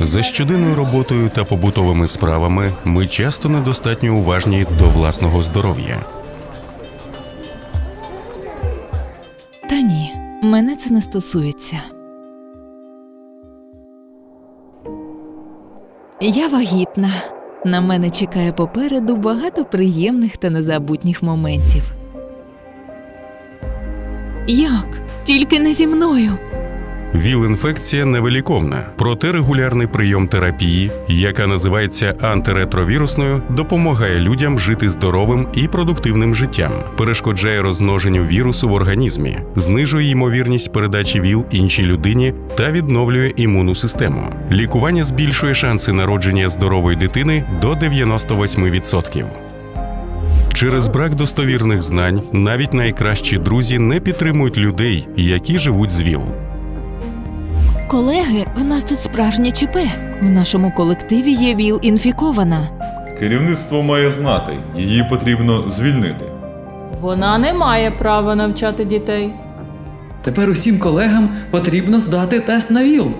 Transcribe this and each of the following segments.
За щоденною роботою та побутовими справами ми часто недостатньо уважні до власного здоров'я. Та ні, мене це не стосується. Я вагітна. На мене чекає попереду багато приємних та незабутніх моментів. Як? Тільки не зі мною. ВІЛ-інфекція невиліковна, проте регулярний прийом терапії, яка називається антиретровірусною, допомагає людям жити здоровим і продуктивним життям, перешкоджає розмноженню вірусу в організмі, знижує ймовірність передачі ВІЛ іншій людині та відновлює імунну систему. Лікування збільшує шанси народження здорової дитини до 98%. Через брак достовірних знань навіть найкращі друзі не підтримують людей, які живуть з ВІЛ. Колеги, в нас тут справжнє ЧП. В нашому колективі є ВІЛ інфікована. Керівництво має знати, її потрібно звільнити. Вона не має права навчати дітей. Тепер усім колегам потрібно здати тест на ВІЛ.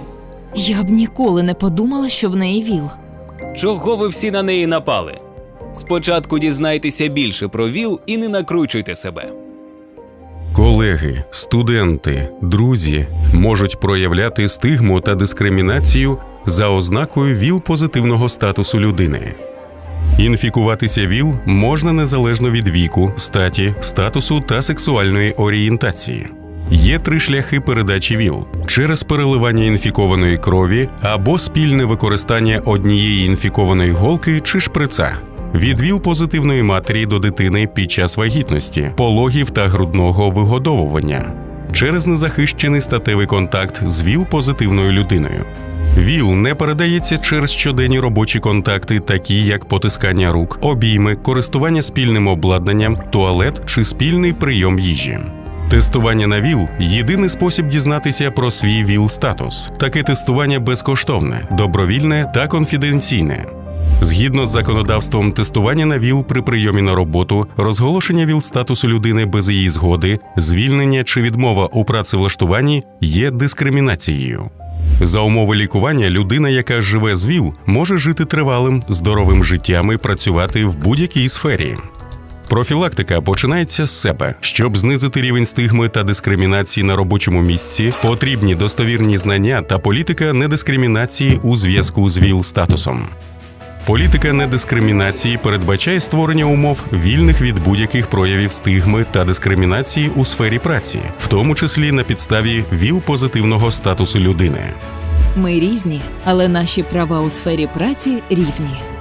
Я б ніколи не подумала, що в неї ВІЛ. Чого ви всі на неї напали? Спочатку дізнайтеся більше про ВІЛ і не накручуйте себе. Колеги, студенти, друзі можуть проявляти стигму та дискримінацію за ознакою ВІЛ-позитивного статусу людини. Інфікуватися ВІЛ можна незалежно від віку, статі, статусу та сексуальної орієнтації. Є три шляхи передачі ВІЛ через переливання інфікованої крові або спільне використання однієї інфікованої голки чи шприца. Від ВІЛ позитивної матері до дитини під час вагітності, пологів та грудного вигодовування через незахищений статевий контакт з ВІЛ позитивною людиною. ВІЛ не передається через щоденні робочі контакти, такі як потискання рук, обійми, користування спільним обладнанням, туалет чи спільний прийом їжі. Тестування на ВІЛ єдиний спосіб дізнатися про свій ВІЛ статус. Таке тестування безкоштовне, добровільне та конфіденційне. Згідно з законодавством, тестування на ВІЛ при прийомі на роботу, розголошення ВІЛ статусу людини без її згоди, звільнення чи відмова у працевлаштуванні є дискримінацією. За умови лікування людина, яка живе з ВІЛ, може жити тривалим, здоровим життям і працювати в будь-якій сфері. Профілактика починається з себе. Щоб знизити рівень стигми та дискримінації на робочому місці, потрібні достовірні знання та політика недискримінації у зв'язку з ВІЛ статусом. Політика недискримінації передбачає створення умов вільних від будь-яких проявів стигми та дискримінації у сфері праці, в тому числі на підставі ВІЛ позитивного статусу людини. Ми різні, але наші права у сфері праці рівні.